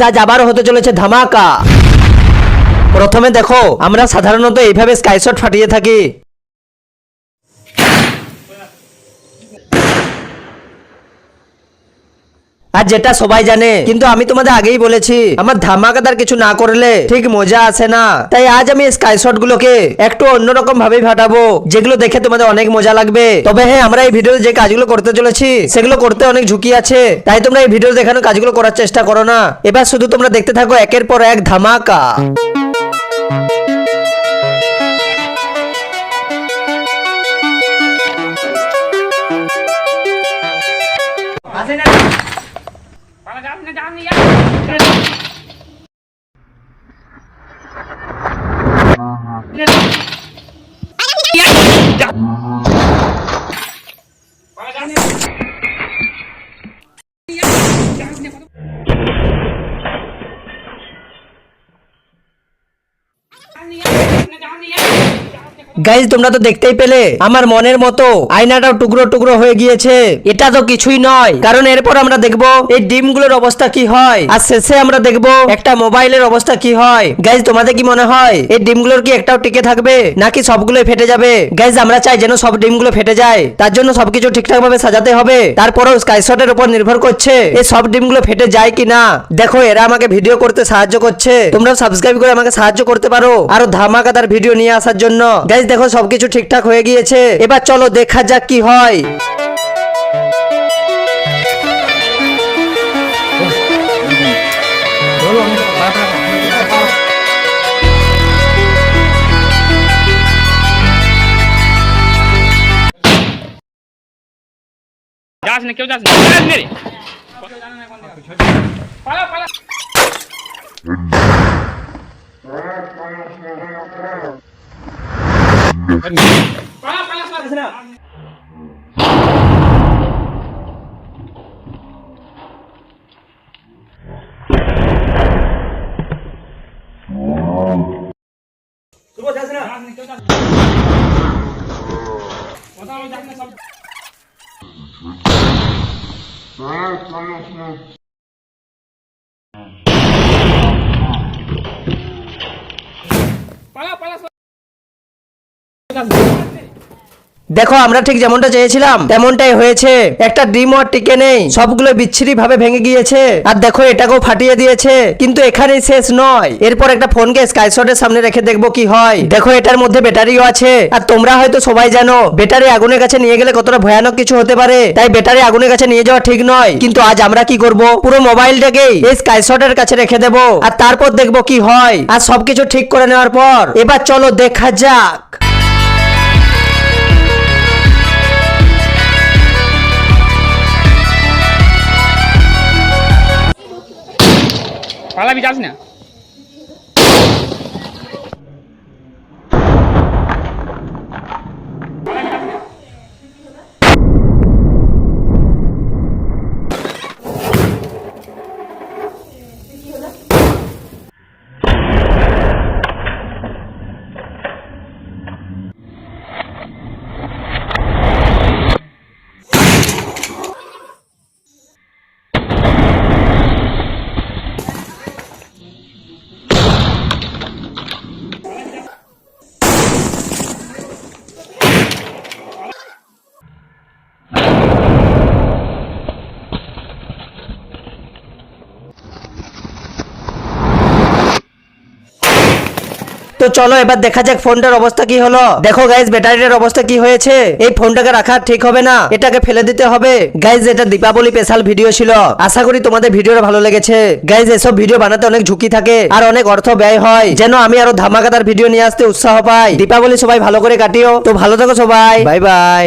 যা যাবার হতে চলেছে ধামাকা। প্রথমে দেখো আমরা সাধারণত এইভাবে স্কাইশট ফাটিয়ে থাকি। আর যেটা সবাই জানে, কিন্তু আমি তোমাদের আগেই বলেছি, আমার ধামাকাদার কিছু না করলে ঠিক মজা আসে না। তাই আজ আমি স্কাইশট গুলোকে একটু অন্যরকম ভাবে ফাটাবো, যেগুলো দেখে তোমাদের অনেক মজা লাগবে। তবে হ্যাঁ আমরা এই ভিডিওতে যে কাজগুলো করতে চলেছি, সেগুলো করতে অনেক ঝুঁকি আছে। তাই তোমরা এই ভিডিও দেখানো কাজগুলো করার চেষ্টা করো না। এবার শুধু তোমরা দেখতে থাকো একের পর এক ধামাকা। পালা যাস না যাস গাইজ তোমরা তো দেখতেই পেলে, আমার মনের মতো আয়নাটাও টুকরো টুকরো হয়ে গিয়েছে। এটা তো কিছুই নয়, কারণ এরপর আমরা দেখব এই ডিমগুলোর অবস্থা কি হয়, আর শেষে আমরা দেখব একটা মোবাইলের অবস্থা কি হয়। গাইজ তোমাদের কি মনে হয়, এই ডিমগুলোর কি একটাও টিকে থাকবে, নাকি সবগুলোই ফেটে যাবে? গাইজ আমরা চাই যেন সব ডিমগুলো ফেটে যায়, তার জন্য সবকিছু ঠিকঠাক ভাবে সাজাতে হবে। তারপরেও স্কাইশটের উপর নির্ভর করছে, এই সব ডিমগুলো ফেটে যায় কি না দেখো, এরা আমাকে ভিডিও করতে সাহায্য করছে তোমরা সাবস্ক্রাইব করে আমাকে সাহায্য করতে পারো আরও ধামাকাদার ভিডিও নিয়ে আসার জন্য। গাইজ দেখো সবকিছু ঠিকঠাক হয়ে গিয়েছে। এবার চলো দেখা যাক কি হয়। যাস না, কেউ যাস না। যাস পালা পালা পালা যাস না কেউ যাস না কোথাও যাস না সব পালা পালা দেখো, আমরা ঠিক যেমনটা চেয়েছিলাম, তেমনটাই হয়েছে। একটা ডিম আর টিকে নেই, সবগুলো বিচ্ছিরি ভাবে ভেঙে গিয়েছে। আর দেখো, এটাকেও ফাটিয়ে দিয়েছে। কিন্তু এখানেই শেষ নয়। এরপর একটা ফোনকে স্কাইশটের সামনে রেখে দেখব কি হয়। দেখো, এটার মধ্যে ব্যাটারিও আছে। আর তোমরা হয়তো সবাই জানো ব্যাটারি আগুনের কাছে নিয়ে গেলে কতটা ভয়ানক কিছু হতে পারে। তাই ব্যাটারি আগুনের কাছে নিয়ে যাওয়া ঠিক নয়। কিন্তু আজ আমরা কি করব? পুরো মোবাইলটাকেই এই স্কাইশটের কাছে রেখে দেব। আর তারপর দেখব কি হয়। আর সবকিছু ঠিক করে নেওয়ার পর, এবার চলো দেখা যাক। পালাবি যাস না। তো চলো এবার দেখা যাক ফোনটার অবস্থা কি হলো। দেখো গাইজ ব্যাটারিটার অবস্থা কি হয়েছে। এই ফোনটাকে রাখা ঠিক হবে না, এটাকে ফেলে দিতে হবে। গাইজ এটা দীপাবলি স্পেশাল ভিডিও ছিল। আশা করি তোমাদের ভিডিওটা ভালো লেগেছে। গাইজ এসব ভিডিও বানাতে অনেক ঝুঁকি থাকে আর অনেক অর্থ ব্যয় হয়। যেন আমি আরও ধামাকাদার ভিডিও নিয়ে আসতে উৎসাহ পাই। দীপাবলি সবাই ভালো করে কাটিও। তো ভালো থাকো সবাই। Bye bye